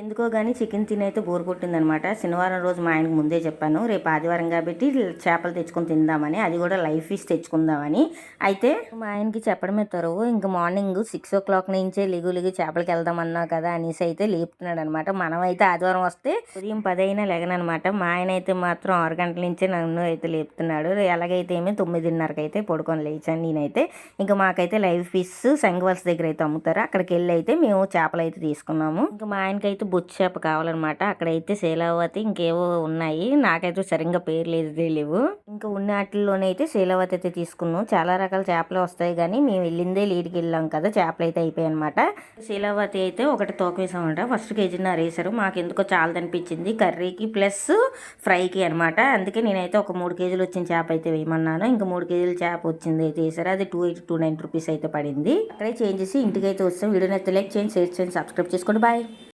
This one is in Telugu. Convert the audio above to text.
ఎందుకో కానీ చికెన్ తినైతే బోర్ కొట్టిందనమాట. శనివారం రోజు మా ఆయనకు ముందే చెప్పాను రేపు ఆదివారం కాబట్టి చేపలు తెచ్చుకొని తిందామని అది కూడా లైవ్ ఫిష్ తెచ్చుకుందామని. అయితే మా ఆయనకి చెప్పడమే తరువు ఇంకా మార్నింగ్ సిక్స్ ఓ క్లాక్ నుంచే లిగు లిగు చేపలకి వెళ్దామన్నా కదా అనేసి అయితే లేపుతున్నాడు అనమాట మనం అయితే ఆదివారం వస్తే ఉదయం పది అయినా లెగనమాట మా ఆయన అయితే మాత్రం ఆరు గంటల నుంచే నన్ను అయితే లేపుతున్నాడు. ఎలాగైతే ఏమి తొమ్మిదిన్నరకి అయితే పడుకొని లేచాను నేనైతే. ఇంకా మాకైతే లైవ్ ఫిష్ సంగవల్స్ దగ్గర అయితే అమ్ముతారు. అక్కడికి వెళ్ళి అయితే మేము చేపలు అయితే తీసుకున్నాము. ఇంకా మా ఆయనకైతే బొచ్చు చేప కావాలన్నమాట. అక్కడైతే శీలావతి ఇంకేవో ఉన్నాయి. నాకైతే సరిగ్గా పేరు లేదు తెలియవు ఇంకా ఉన్న వాటిల్లోనైతే శీలావతి అయితే తీసుకున్నాం. చాలా రకాల చేపలు వస్తాయి కానీ మేము వెళ్ళిందే లీడ్కి వెళ్ళాం కదా చేపలు అయితే అయిపోయాయి అనమాట శీలావతి అయితే ఒకటి తోక వేసామంట ఫస్ట్ కేజీన్నర వేసారు మాకు ఎందుకో చాలా అనిపించింది కర్రీకి ప్లస్ ఫ్రైకి అనమాట అందుకే నేనైతే ఒక మూడు కేజీలు వచ్చిన చేప అయితే వేయమన్నాను. ఇంకా మూడు కేజీల చేప వచ్చింది అయితే వేసారు అది two eighty two nine rupees అయితే పడింది. అక్కడే చేంజ్ చేసి ఇంటికి అయితే వస్తాం. వీడియో అయితే లైక్ చేయండి షేర్ చేయండి సబ్స్క్రైబ్ చేసుకోండి. బాయ్.